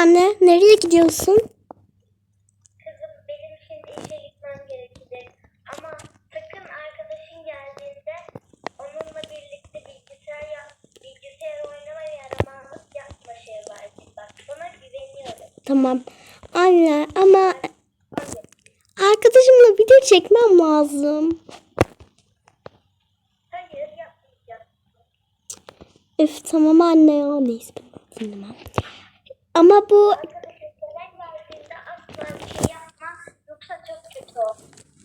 anne? Nereye gidiyorsun? Kızım benim şimdi işe gitmem gerekecek. Ama sakın arkadaşın geldiğinde onunla birlikte bilgisayar yap, bilgisayar oynama yaramazlık yapma şey var. Bak sana güveniyorum. Tamam. Anne ama arkadaşımla video çekmem lazım. Hayır yapmayacağım. Üf tamam anne ya. Neyse ben dinlemem. Ama bu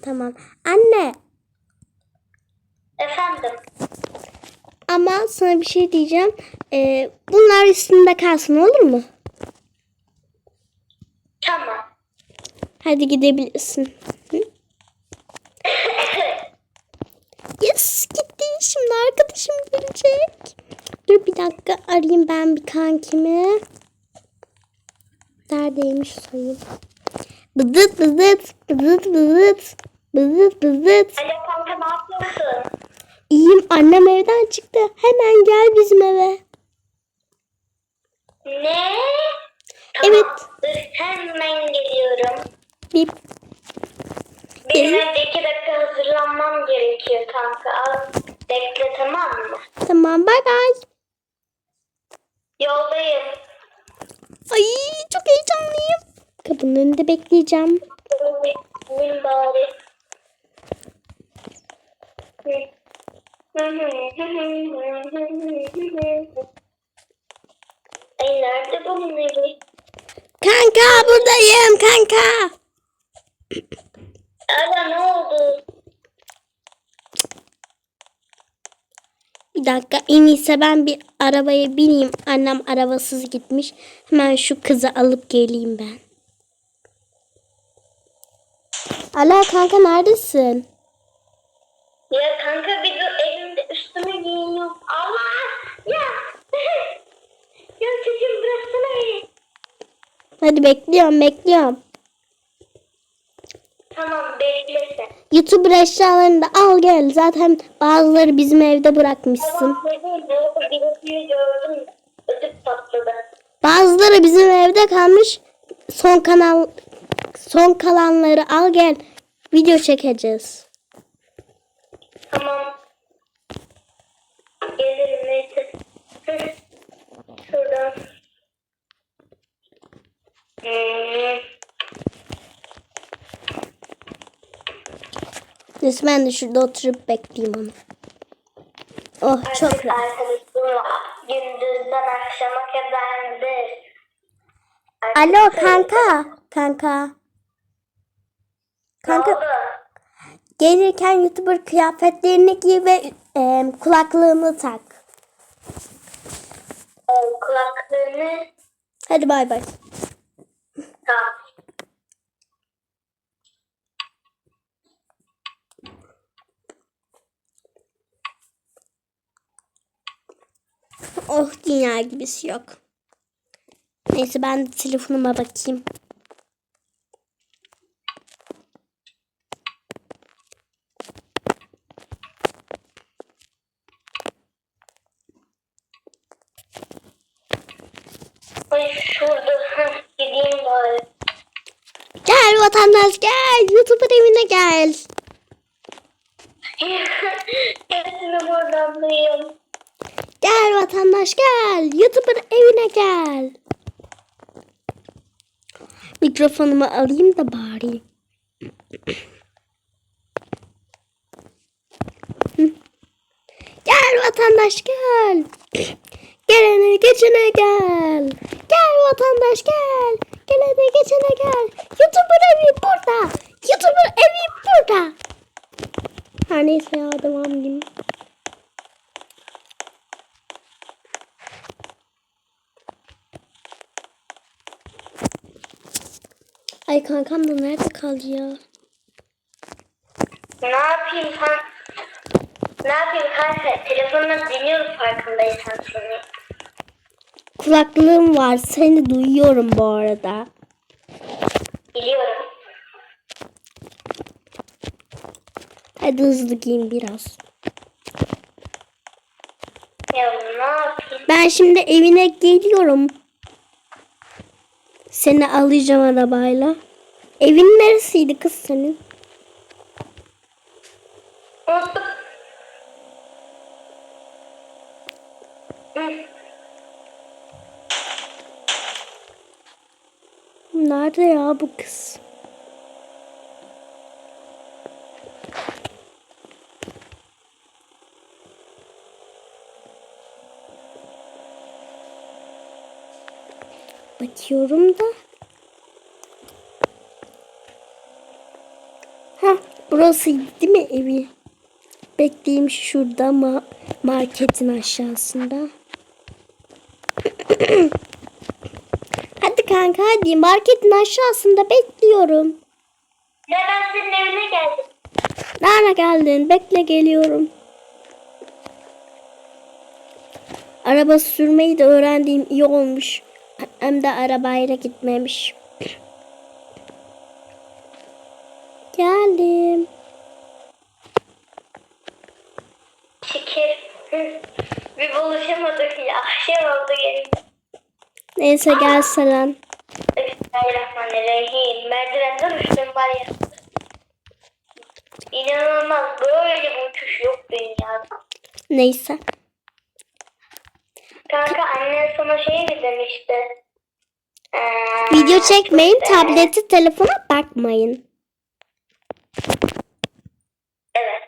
tamam. Anne Efendim? ama sana bir şey diyeceğim. Ee, bunlar üstünde kalsın olur mu? Tamam. Hadi gidebilirsin. Hı? yes gitti. Şimdi arkadaşım gelecek. Dur bir dakika arayayım ben bir kankimi. Neredeymiş sayayım. Bızıt bızıt bızıt bızıt bızıt bızıt. Alo kanka ne yapıyorsun? İyiyim annem evden çıktı. Hemen gel bizim eve. Ne? Evet. Dur hemen geliyorum. Bir Benim Evet. evde iki dakika hazırlanmam gerekiyor kanka. Al bekle tamam mı? tamam bay bay. Yoldayım. Ay çok heyecanlıyım. Kapının önünde bekleyeceğim. Ay nerede bunun evi? Kanka buradayım kanka. Ara ne oldu? Bir dakika en iyisi ben bir arabaya bineyim. Annem arabasız gitmiş. Hemen şu kızı alıp geleyim ben. Ala kanka neredesin? Ya kanka bir dur elimde üstüme giyiniyorum. Allah! Ya! ya çocuğum bıraksana beni. Hadi bekliyorum bekliyorum. Tamam bekle sen. YouTuber eşyalarını da al gel. Zaten bazıları bizim evde bırakmışsın. Bazıları bizim evde kalmış. Son kanal son kalanları al gel. Video çekeceğiz. Tamam. Gelirim neyse. Şuradan. Hmm. Neyse ben de şurada oturup bekleyeyim onu. Oh çok Artık rahat. arkadaşım gündüzden akşama kadardır. Alo kanka. Kanka. Kanka gelirken YouTuber kıyafetlerini giy ve e, kulaklığını tak. Ee, Kulaklığını Hadi bay bay. tak. Oh dünya gibisi yok. Neyse ben de telefonuma bakayım. Ay şurada. Gideyim bari. Gel vatandaş gel. YouTuber evine gel. Hepsini buradan duyuyorum. Gel vatandaş gel. YouTuber evine gel. Mikrofonumu alayım da bari. Gel vatandaş gel. Gelene geçene gel. Gel vatandaş gel. Gelene geçene gel. YouTuber evi burada. YouTuber evi burada. Her neyse ya devam edeyim. Ay kankam da nerede kaldı ya? Ne yapayım sen? Ne yapayım kanka? Telefonla dinliyorum farkındaysan seni. Kulaklığım var. Seni duyuyorum bu arada. Biliyorum. Hadi hızlı giyin biraz. Ya ne yapayım? Ben şimdi evine geliyorum. Seni alacağım arabayla. Evin neresiydi kız senin? Unuttum. Nerede ya bu kız? Bakıyorum da. Ha, burası değil mi evi? Bekleyeyim şurada ma marketin aşağısında. Hadi kanka hadi marketin aşağısında bekliyorum. Ya ben senin evine geldim. Nerede geldin? Bekle geliyorum. Araba sürmeyi de öğrendiğim iyi olmuş. Hem de arabayla gitmemiş. Geldim. Hı. Bir buluşamadık ya. Şey oldu gelin. Neyse gel Selen. Bismillahirrahmanirrahim. Merdivenden uçtum var ya. İnanılmaz. Böyle bir uçuş yok dünyada. Neyse. Kanka annen sana şey mi demişti? Ee, Video çekmeyin, işte- tableti, telefona bakmayın. Evet.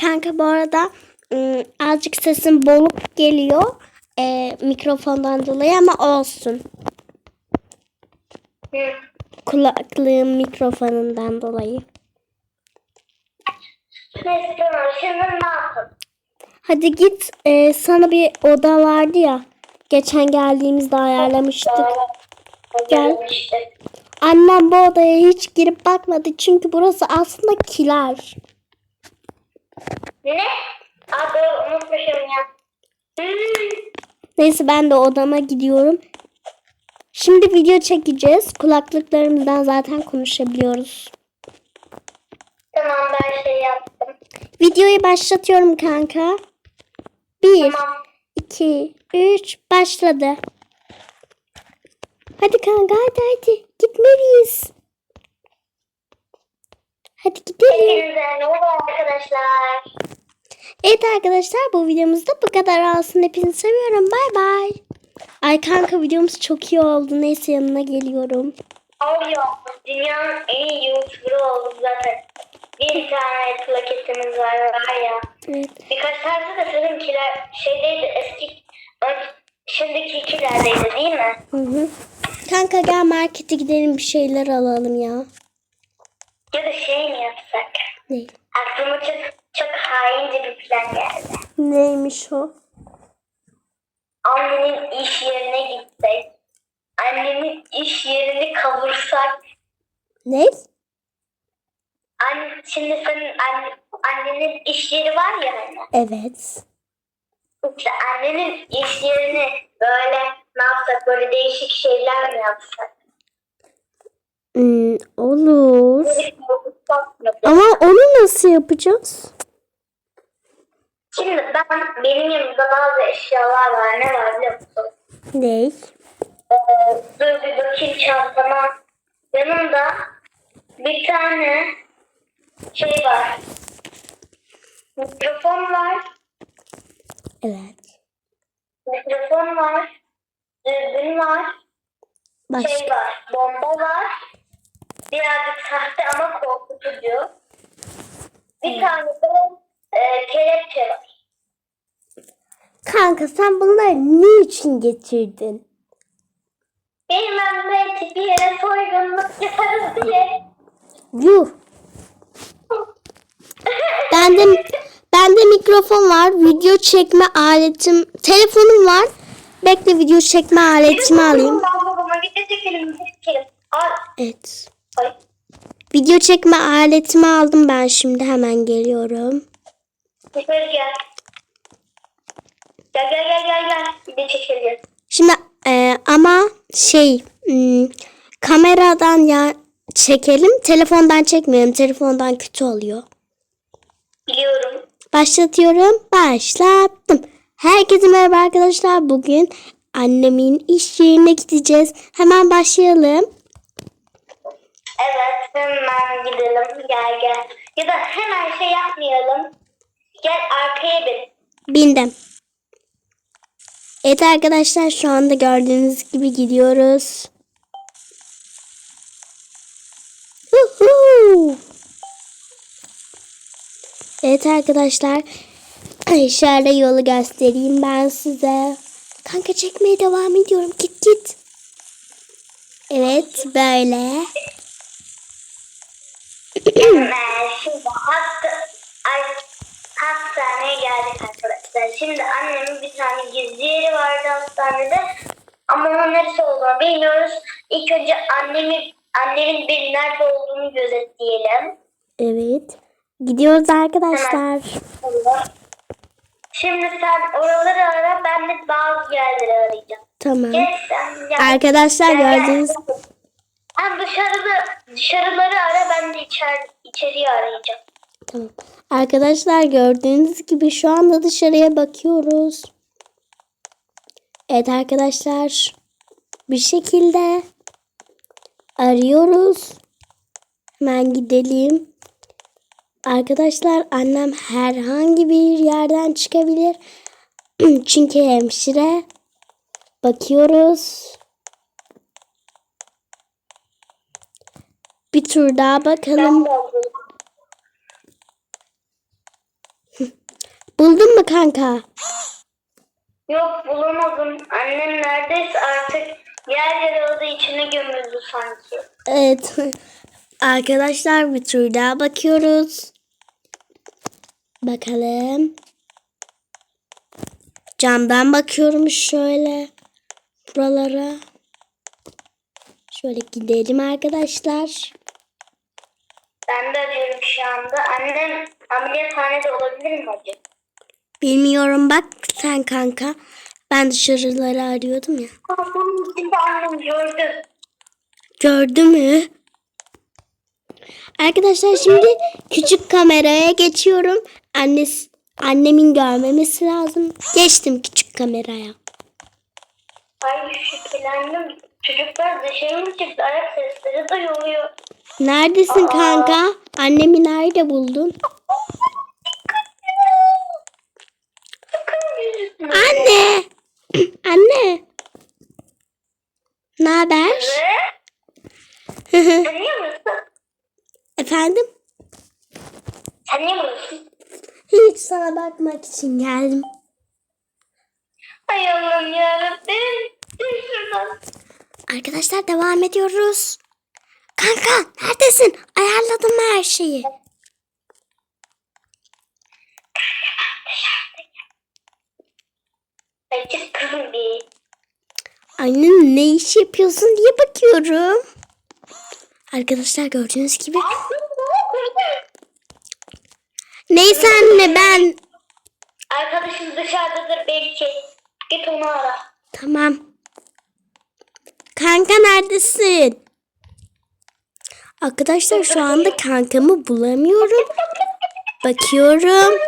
Kanka bu arada ım, azıcık sesim boğuk geliyor. Ee, mikrofondan dolayı ama olsun. Hı. Kulaklığım mikrofonundan dolayı. Neyse. Şimdi ne yapalım? Hadi git ee, sana bir oda vardı ya. Geçen geldiğimizde ayarlamıştık. Gel. Annem bu odaya hiç girip bakmadı çünkü burası aslında kiler. Ne? Doğru unutmuşum ya. Hmm. Neyse ben de odama gidiyorum. Şimdi video çekeceğiz. Kulaklıklarımızdan zaten konuşabiliyoruz. Tamam ben şey yaptım. Videoyu başlatıyorum kanka. Bir, Tamam. iki, üç, başladı. Hadi kanka hadi hadi. Gitmeliyiz. Hadi gidelim. Hepinize merhaba arkadaşlar. Evet arkadaşlar bu videomuzda bu kadar olsun. Hepinizi seviyorum. Bay bay. Ay kanka videomuz çok iyi oldu. Neyse yanına geliyorum. Ya dünyanın en iyi YouTuber'ı olduk zaten. Bir tane plaketimiz var var ya. Evet. Birkaç tane de sizinkiler şeydeydi eski ön- şimdikilerdeydi değil mi? Hı hı. Kanka gel markete gidelim bir şeyler alalım ya. Ya da şey mi yapsak? Ne? Aklıma çok, çok haince bir plan geldi. Neymiş o? Annenin iş yerine gitsek. Annemin iş yerini kavursak. Ne? Anne, şimdi senin anne, annenin iş yeri var ya hani. Evet. İşte annenin iş yerini böyle ne yapsak böyle değişik şeyler mi yapsak? Hmm, olur. Ama onu nasıl yapacağız? Şimdi ben benim yanımda bazı eşyalar var. Ne var biliyor musun? Ne? Ee, dur bir bakayım çantama. Yanımda bir tane şey var. Mikrofon var. Evet. Mikrofon var. Dürbün var. Şey Başka. var. Bomba var. Birazcık sahte ama korkutucu. Bir tane de e, kelepçe var. Kanka sen bunları niçin getirdin? Bilmem belki bir yere soygunluk yaparız diye. Yuh. Bende bende mikrofon var, video çekme aletim, telefonum var. Bekle video çekme aletimi alayım. Video çekelim, çekelim. Evet. Ay. Video çekme aletimi aldım ben şimdi hemen geliyorum. Yukarı gel. Gel gel gel gel gel. Video çekelim. Şimdi e, ama şey hmm, kameradan ya çekelim telefondan çekmeyelim telefondan kötü oluyor. Biliyorum. Başlatıyorum. Başlattım. Herkese merhaba arkadaşlar. Bugün annemin iş yerine gideceğiz. Hemen başlayalım. Evet hemen gidelim gel gel. Ya da hemen şey yapmayalım. Gel arkaya bin. Bindim. Evet arkadaşlar şu anda gördüğünüz gibi gidiyoruz. Huhu. Evet arkadaşlar. Şöyle yolu göstereyim ben size. Kanka çekmeye devam ediyorum. Git git. Evet böyle. Şimdi hasta, hastaneye geldik arkadaşlar. Şimdi annemin bir tane gizli yeri vardı hastanede. Ama onun neresi olduğunu bilmiyoruz. İlk önce annemi, annemin bir nerede olduğunu gözetleyelim. Evet. Gidiyoruz arkadaşlar. Şimdi sen oraları ara ben de bazı yerleri arayacağım. Tamam. Geç sen. Arkadaşlar gel. gördüğünüz Sen dışarıda, dışarıları ara ben de içer, içeriği arayacağım. Tamam. Arkadaşlar gördüğünüz gibi şu anda dışarıya bakıyoruz. Evet arkadaşlar. Bir şekilde arıyoruz. Hemen gidelim. Arkadaşlar annem herhangi bir yerden çıkabilir. Çünkü hemşire. Bakıyoruz. Bir tur daha bakalım. Buldun mu kanka? Yok bulamadım. Annem neredeyse artık yer oldu içine gömüldü sanki. Evet. Arkadaşlar bir tur daha bakıyoruz. Bakalım. Camdan bakıyorum şöyle. Buralara. Şöyle gidelim arkadaşlar. Ben de arıyorum şu anda. Annem ameliyathanede olabilir mi acaba? Bilmiyorum bak sen kanka. Ben dışarıları arıyordum ya. Kafamın içinde annem gördü. Gördü mü? Arkadaşlar şimdi küçük kameraya geçiyorum. Annesi, annemin görmemesi lazım. Geçtim küçük kameraya. Ay şüphelendim. Çocuklar dışarı mı çıktı? Ayak sesleri duyuluyor. Neredesin kanka? Annemi nerede buldun? Anne! Anne! Ne haber? Sen niye buradasın? Efendim? Sen niye buradasın? Hiç sana bakmak için geldim. Ay Allah'ım yarabbim. Arkadaşlar devam ediyoruz. Kanka neredesin? Ayarladım mı her şeyi? Ay çık kızım bir. Anne ne iş yapıyorsun diye bakıyorum. Arkadaşlar gördüğünüz gibi. Neyse anne ben. Arkadaşım dışarıdadır belki. Git onu ara. Tamam. Kanka neredesin? Arkadaşlar şu anda kankamı bulamıyorum. Bakıyorum.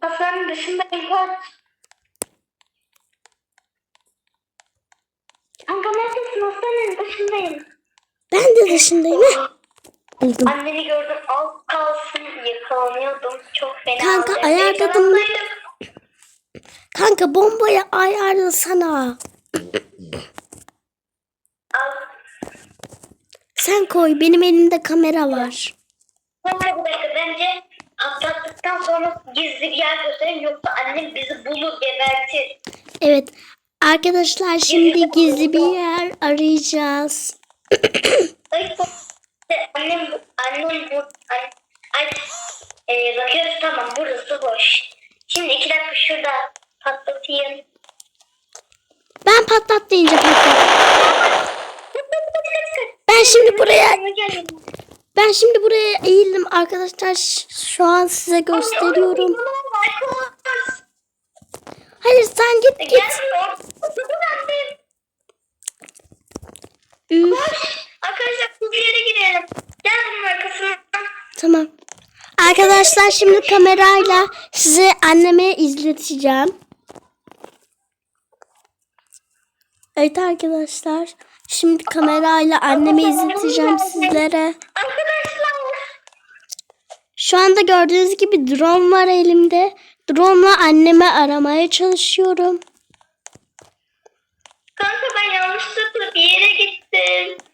Hastanın dışındayım kaç. Kanka neredesin? Hastanın dışındayım. Ben de dışındayım. Heh, Buldum. Anneni gördüm. Az kalsın yakalanıyordum. Çok fena. Kanka, ayarladım. Kanka bombayı ayarlasana. Al. Sen koy. Benim elimde kamera var. Sonra dakika bence atlattıktan sonra gizli bir yer gösterin yoksa annem bizi bulur gebertir. Evet. Arkadaşlar şimdi gizli bir yer arayacağız. Annem annem bu an, ay, e, bakıyoruz tamam burası boş. Şimdi iki dakika şurada patlatayım. Ben patlat deyince patlat. Ben şimdi buraya ben şimdi buraya eğildim arkadaşlar. Şu an size gösteriyorum. Hayır sen git git. Üf, Arkadaşlar bir yere girelim. Gel bunun arkasına. tamam. Arkadaşlar şimdi kamerayla size anneme izleteceğim. Evet arkadaşlar. Şimdi kamerayla annemi izleteceğim sizlere. Arkadaşlar. Şu anda gördüğünüz gibi drone var elimde. Drone'la annemi aramaya çalışıyorum. Kanka ben yanlışlıkla bir yere gittim.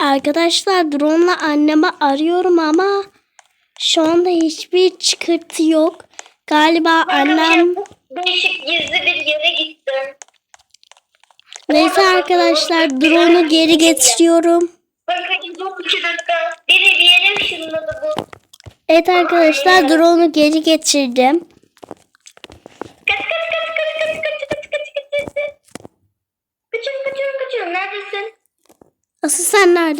Arkadaşlar drone'la annemi arıyorum ama şu anda hiçbir çıkırtı yok. Galiba annem ben değişik gizli bir yere gittim. neyse arkadaşlar drone'u geri getiriyorum. Bakın dur iki dakika. Biri bir yere ışınladı bu. Evet arkadaşlar drone'u geri getirdim.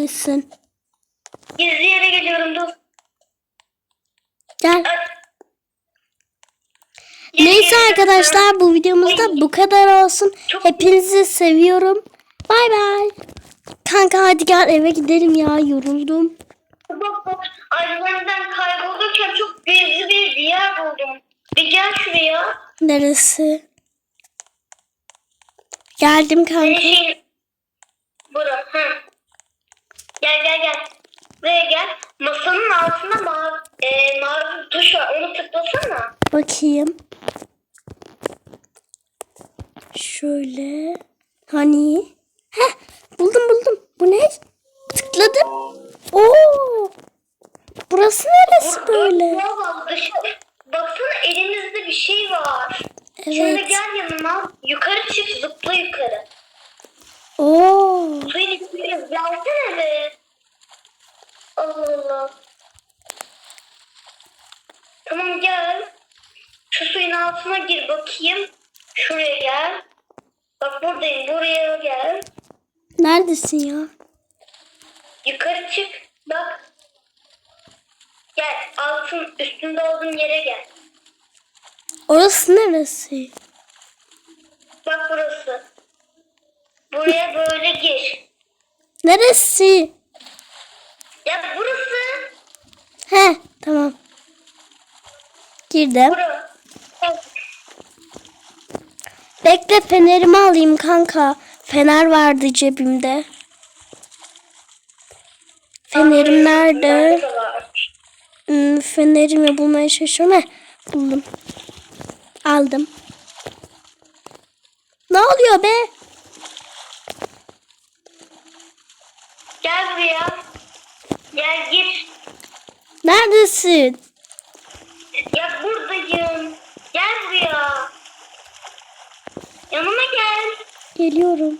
Neredesin? Gizli yere geliyorum dur. Gel. Neyse arkadaşlar bu videomuzda bu kadar olsun. Hepinizi seviyorum. Bay bay. Kanka hadi gel eve gidelim ya yoruldum. Bak bak aydınlardan kaybolurken çok gizli bir yer buldum. Bir gel şuraya. Neresi? Geldim kanka. şeyin... Bura. Gel gel gel. Buraya gel. Masanın altında mavi, e, mavi tuş var. Onu tıklasana. Bakayım. Şöyle. Hani? Heh buldum buldum. Bu ne? Tıkladım. Oo. Burası neresi böyle? Burada var, dışarı- Baksana elimizde bir şey var. Şimdi Evet. gel yanıma. Yukarı çık zıpla yukarı. Oo. Suyun içine gelsene be. Allah Allah. Tamam gel. Şu suyun altına gir bakayım. Şuraya gel. Bak buradayım. Buraya gel. Neredesin ya? Yukarı çık. Bak. Gel. Altın üstünde olduğun yere gel. Orası neresi? Bak burası. Buraya böyle gir. Neresi? Ya burası. He tamam. Girdim. Burası. Bekle fenerimi alayım kanka. Fener vardı cebimde. Fenerim nerede? Hmm, fenerimi bulmaya çalışıyorum. Heh, buldum. Aldım. Ne oluyor be? Gel buraya. Gel gir. Neredesin? Ya buradayım. Gel buraya. Yanıma gel. Geliyorum.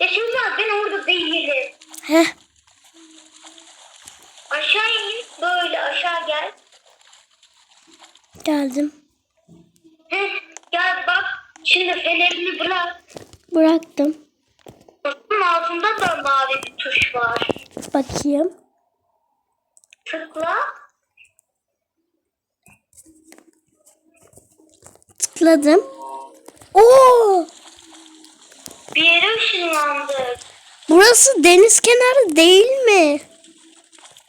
Ya şimdi ben orada değilim. Heh, Aşağı in. Böyle aşağı gel. geldim. Heh, gel bak. Şimdi fenerini bırak. Bıraktım. Bunun altında da mavi bir tuş var. Bakayım. Tıkla. Tıkladım. Oo! Bir yere ışınlandık. Burası deniz kenarı değil mi?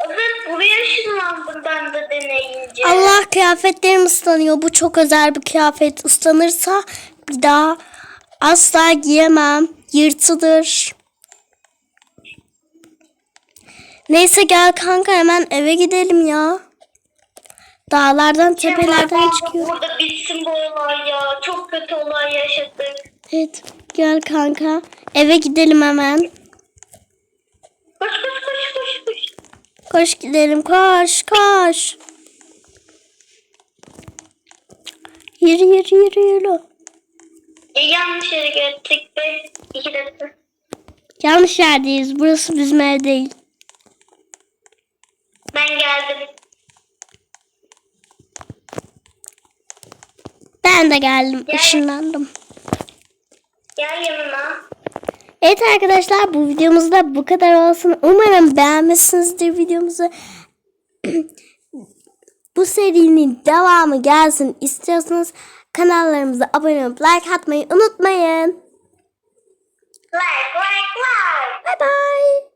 Evet buraya ışınlandım ben de deneyince. Allah kıyafetlerim ıslanıyor. Bu çok özel bir kıyafet. Islanırsa bir daha asla giyemem. Yırtılır. Neyse gel kanka hemen eve gidelim ya. Dağlardan tepelerden çıkıyor. Burada bitsin bu olay ya. Çok kötü olay yaşadık. Evet gel kanka. Eve gidelim hemen. Koş koş koş koş koş. Koş gidelim koş koş. Yürü yürü yürü yürü. E, yanlış yere geldik be. İki dakika. Yanlış yerdeyiz. Burası bizim ev değil. Ben geldim. Ben de geldim. Gel. ışınlandım. Gel yanıma. Evet arkadaşlar bu videomuzda bu kadar olsun. Umarım beğenmişsinizdir videomuzu. bu serinin devamı gelsin istiyorsanız kanallarımıza abone olup like atmayı unutmayın. Like like like. Bye bye.